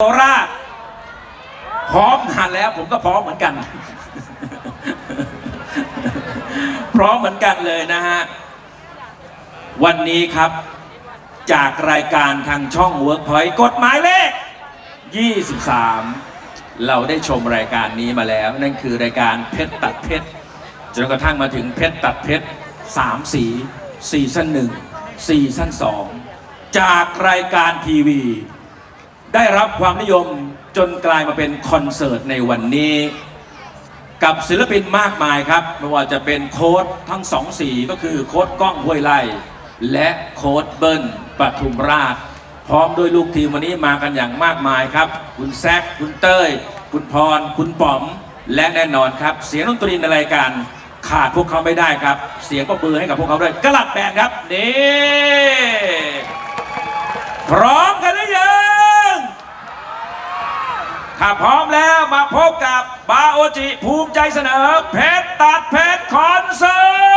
โคราชพร้อมนานแล้วผมก็พร้อมเหมือนกัน พร้อมเหมือนกันเลยนะฮะ วันนี้ครับจากรายการทางช่อง Workpoint กฎหมายเลข 23 เราได้ชมรายการนี้มาแล้ว นั่นคือรายการเพชรตัดเพชรจนกระทั่งมาถึงเพชรตัดเพชรสามสีซีซั่นหนึ่งซีซั่นสองจากรายการทีวี ได้รับความนิยมจนกลายมาเป็นคอนเสิร์ตในวันนี้ กับศิลปินมากมายครับไม่ว่าจะเป็นโค้ดทั้งสองสีก็คือโค้ดก้องห้วยไล่และโค้ดเบิ้ลปทุมราช พร้อมด้วยลูกทีมวันนี้มากันอย่างมากมายครับ คุณแซคคุณเต้ย คุณพร คุณป๋อม และแน่นอนครับ เสียงดนตรีในรายการขาดพวกเขาไม่ได้ครับ เสียงก็มือให้กับพวกเขาด้วยกระลัดแบนครับนี่พร้อมกันหรือยัง ถ้าพร้อมแล้วมาพบกับบาโอจิภูมิใจเสนอเพชรตัดเพชรคอนเสิร์ต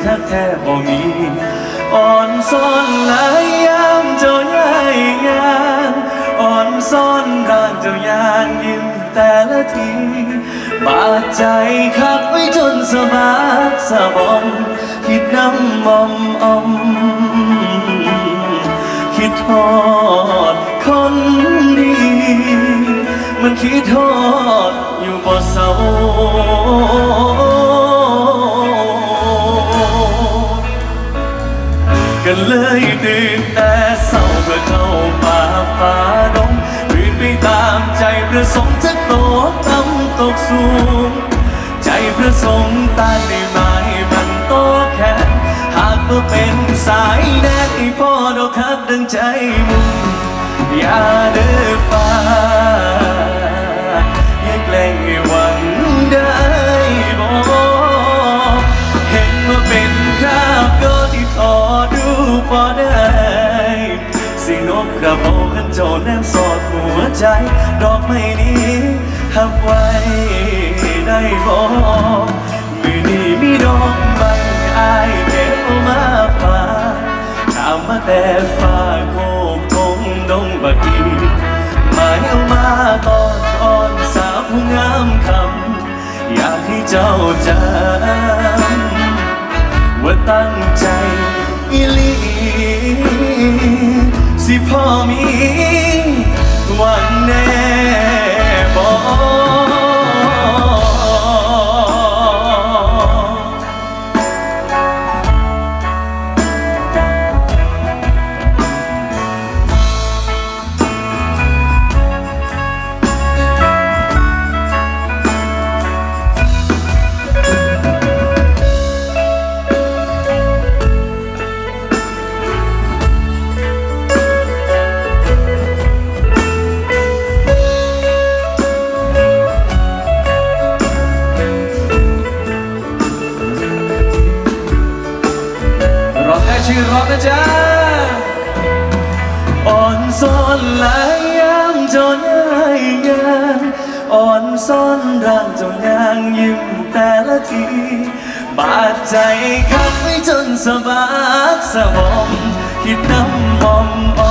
แทบแทบบ่มีอ่อนซ่อนหลายยามเจ้าใหญ่งานอ่อนซ่อนร่างเจ้ายานยิ้มแต่ละทีบาดใจคักไว้จนสะบักสะบอมคิดน้ำมอมอมคิดทอดคนดี มันคิดทอดอยู่บ่เศร้า ก็เลยตื่นแต่เศร้าเพื่อเข้าป่าฟ้าดงตื่นไปตามใจประสงค์จะโตต่ำตกสูง ใจประสงค์ต้านได้ไหมมันโตแค่หากว่าเป็นสายแดดที่พ่อดอกคักดังใจมุ่งอย่าเดิน ใจดอกไม้นี้ทับไว้ได้บอกมือนี้มีดอกใบอายเก็บเอามาฝากถามมาแต่ฟ้าโคกคงดงบักอีหมายเอามาตอนอ่อนสาวผู้งามคำอยากให้เจ้าจำว่าตั้งใจอีลีสิพ่อมี สะบอมคิดน้ำมอม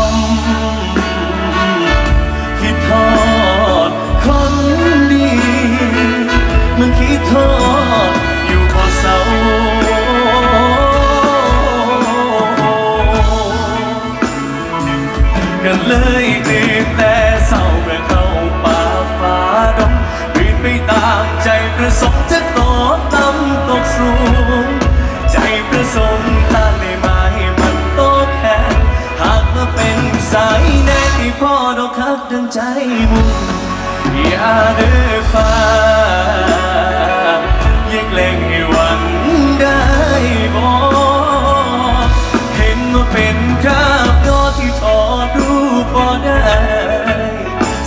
ป็นคราบยอดที่ถอดรูปบ่ได้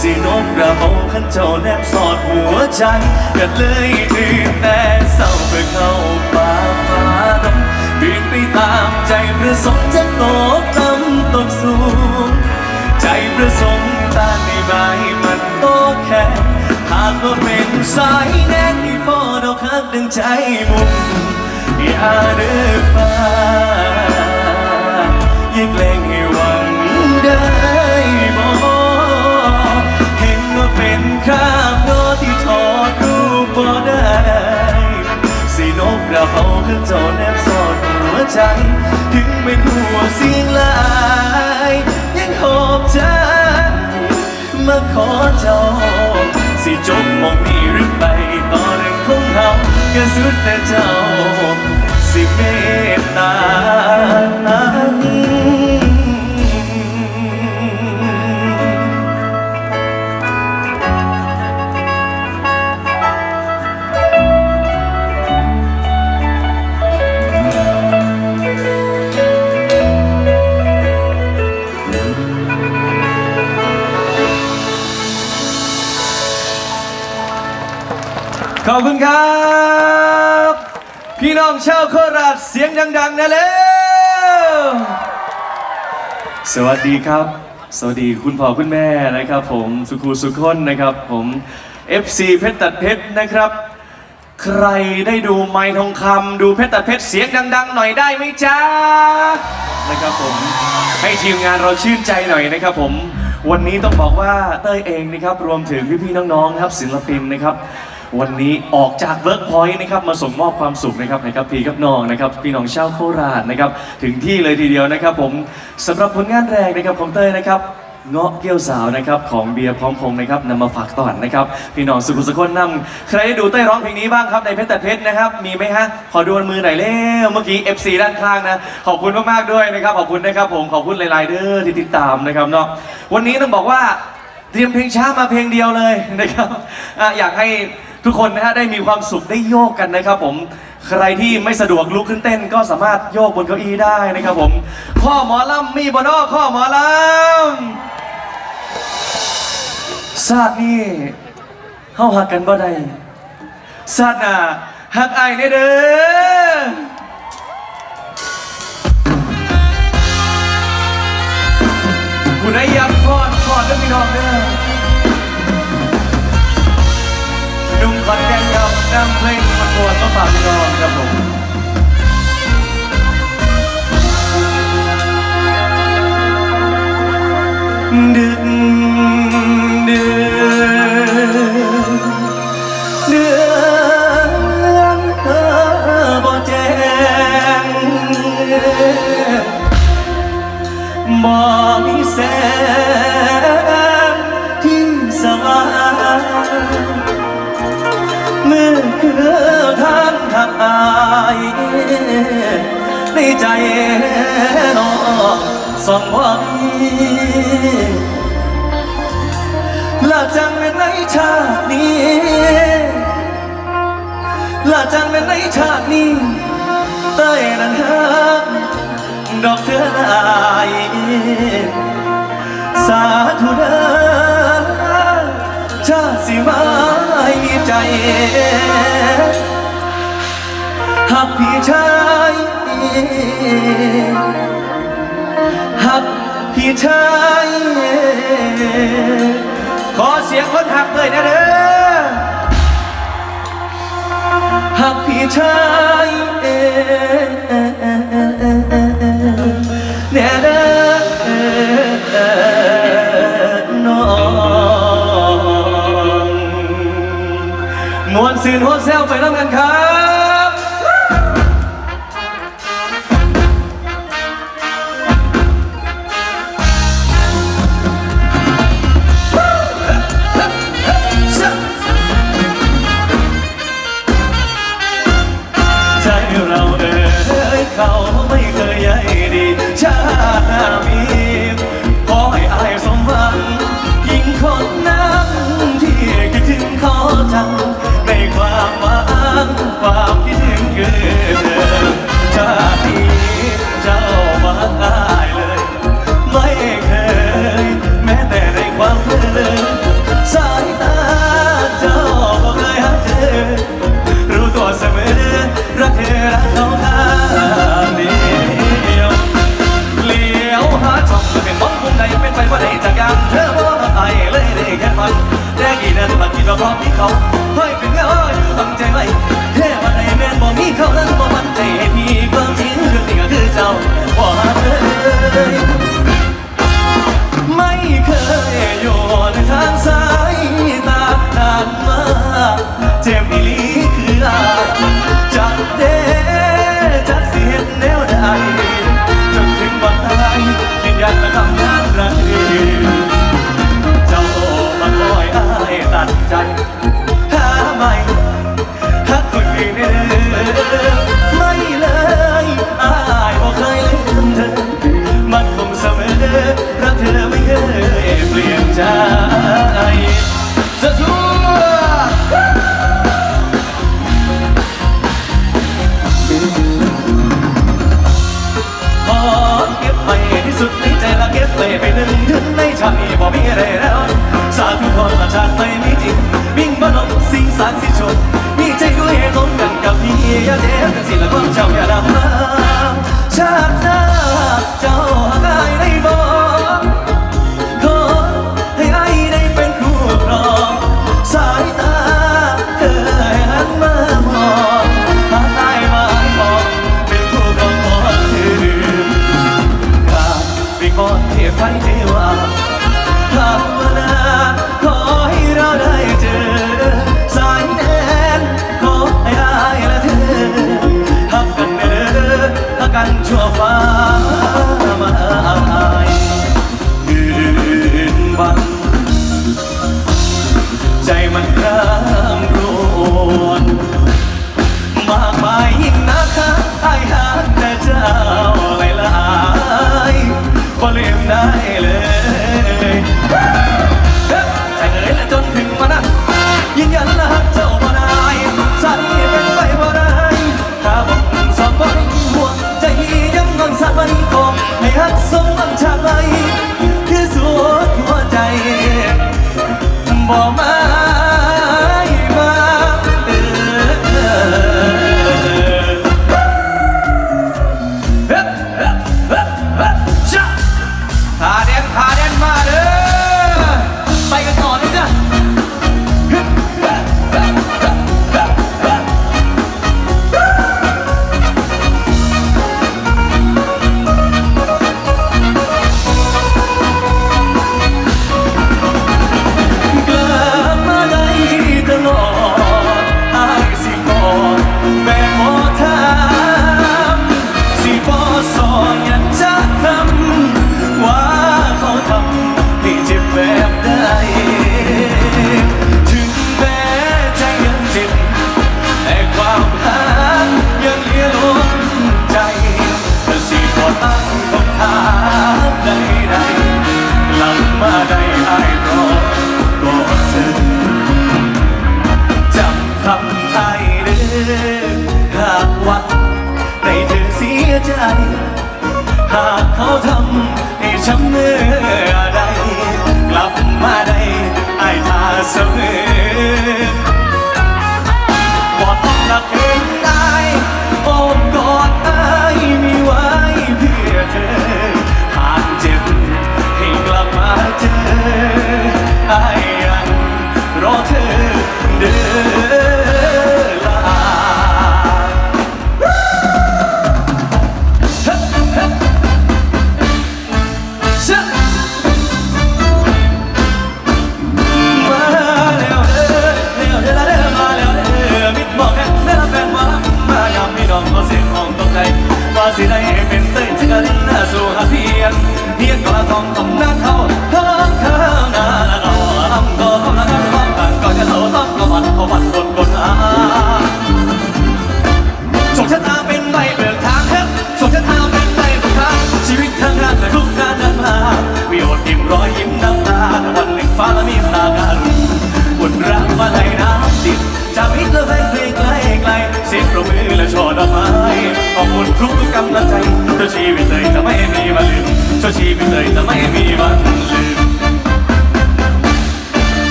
สีนกกระเบาขันเจ้าแนบสอดหัวใจก็เลยตื่นแต่เศร้าไปเข้าป่าฟ้าดงบินไปตามใจประสงค์จะตกต่ำตกสูง ใจประสงค์ตาในใบมันโตแค่หากว่าเป็นสายแน่นที่พ่อดอกคักดึงใจมุ่งอย่าเดือฟ้าอย่าเกรงให้หวังได้บ่เห็นว่าเป็นคราบโนที่ถอดรูปบ่ได้สีนกกระเป๋าขึ้นเจ้าแนบสอดหัวใจ ถึงเป็นหัวเสียงลาย บใจมาขอเจ้าสิจบมองนี้หรือไปต่อเรื่องของเขาก็สุดแต่เจ้า สิเมตตา ขอบคุณครับ พี่น้องชาวโคราชเสียงดังๆนะเร็วสวัสดีครับ สวัสดีคุณพ่อคุณแม่นะครับ ผมสุขูสุคนนะครับ ผม FC เพชรตัดเพชรนะครับ ใครได้ดูไม้ทองคำดูเพชรตัดเพชรเสียงดัง ๆ หน่อยได้ไหมจ๊ะนะครับผมให้ทีมงานเราชื่นใจหน่อยนะครับผมวันนี้ต้องบอกว่าเต้ยเองนะครับรวมถึงพี่ๆน้องๆนะครับศิลปินนะครับ วันนี้ออกจากเวิร์กพอยต์นะครับมาส่งมอบความสุขนะครับให้กับพี่กับน้องนะครับพี่น้องชาวโคราชนะครับถึงที่เลยทีเดียวนะครับ ผมสำหรับผลงานแรกนะครับของเต้ยนะครับเงาะเกี้ยวสาวนะครับของเบียร์พร้อมพงษ์นะครับนำมาฝากต่อนนะครับพี่น้องสุขุสกลนำใครได้ดูเต้ยร้องเพลงนี้บ้างครับในเพชรแต่เพชรนะครับมีไหมฮะขอดูมือหน่อยเร็วเมื่อกี้ FC ด้านข้างนะขอบคุณมากๆด้วยนะครับขอบคุณนะครับผมขอบคุณหลายๆเด้อที่ติดตามนะครับเนาะวันนี้ต้องบอกว่าเตรียมเพลงช้ามาเพลงเดียวเลยนะครับออยากให้ ทุกคนนะฮะได้มีความสุขได้โยกกันนะครับผมใครที่ไม่สะดวกลุกขึ้นเต้นก็สามารถโยกบนเก้าอี้ได้นะครับผมข้อหมอลำมีบนอ้อข้อหมอลำชาตินี้เฮาหักกันบ่ได้ชาติหน้าหักไอายแน่เด้อผู้ใดอยากพอดพอดเด้อพี่น้องเด้อ ขอนแก่นครับนำเพลงประกวดมาฝากพี่น้องครับผมดึ ในใจน้องส่องบ่มีละจังเป็นในชาตินี้ละจังเป็นในชาตินี้เต้ยนั้นฮักดอกเธอได้สาธุเด้อชาติสิมามีใจ หักพี่ชายหักพี่ชายขอเสียงคนหักเลยนะเด้อหักพี่ชายแน่เอนมวนสื่นหัวเซวไปแล้วกันครับ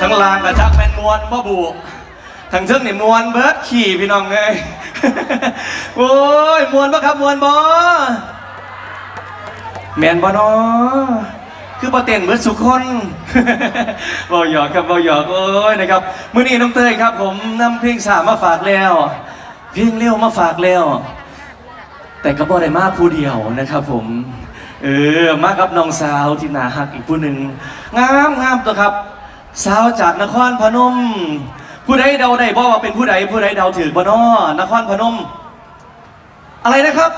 ทั้งลางกระชักแมนมวนพ่อบุกทั้งเชิงเนี่ยมวนเบิร์ดขี่พี่น้องเลยโอ้ยมวนปะครับมวนบ่แมนบอนอคือประเต็นเบิร์ดสุคนบ่หยอกครับบ่หยอกโอ้ยนะครับมื่อนี้น้องเตยครับ ผมนำเพลงสามมาฝากแล้วเพลงเลี้ยวมาฝากแล้วแต่ก็บ่ได้มากผู้เดียวนะครับผม เออ มากับน้องสาวที่น่าหักอีกผู้หนึ่งงามงามตัวครับ สาวจากนครพนม ผู้ใดเดาได้บอกว่าเป็นผู้ใดผู้ใดเดาถือบนอนครพนม อะไรนะครับ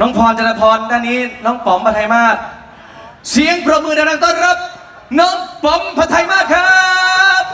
น้องพรจันพรด้านนี้ น้องป๋อมปทยมาศเสียงประมือดังต้อนรับ น้องป๋อมปทยมาศครับ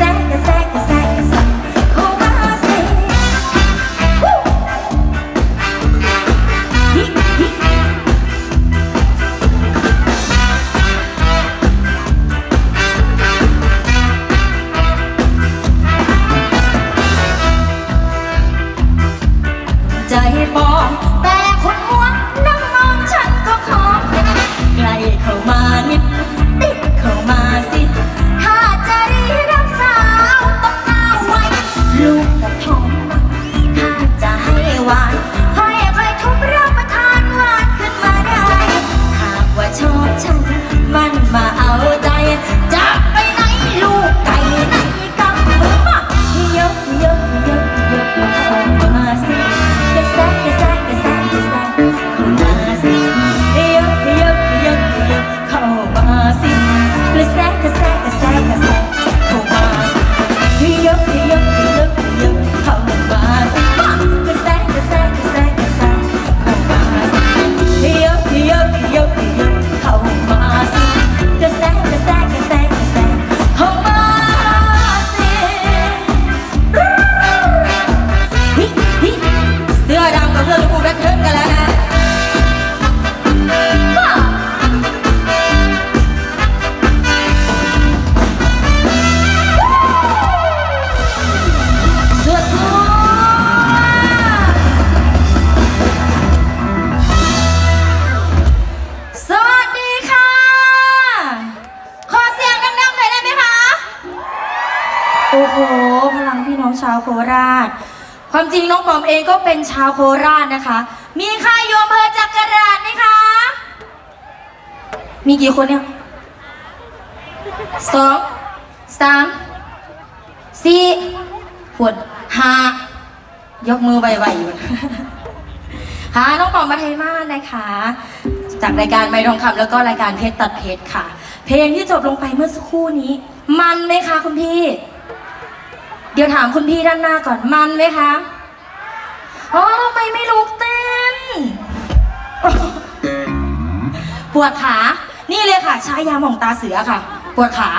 กร เข้าวโคราช ความจริงน้องปอมเองก็เป็นชาวโคราชนะคะ มีใครโยมอำเภอจักรราชไหมคะ มีกี่คนเนี่ยสองสามสี่ปวดห้ายกมือไวๆอยู่ค่ะน้องปอมมาไทยมาศนะคะ จากรายการไม่ทองคำแล้วก็รายการเพชรตัดเพชรค่ะ เพลงที่จบลงไปเมื่อสักครู่นี้ มันไหมคะคุณพี่ ดี๋ยวถามคุณพี่ด้านหน้าก่อนมันไหมคะอ๋อทำไมไม่ลุกเต้น ปวดขา นี่เลยค่ะใช้ยาหม่องตาเสือค่ะ ปวดขา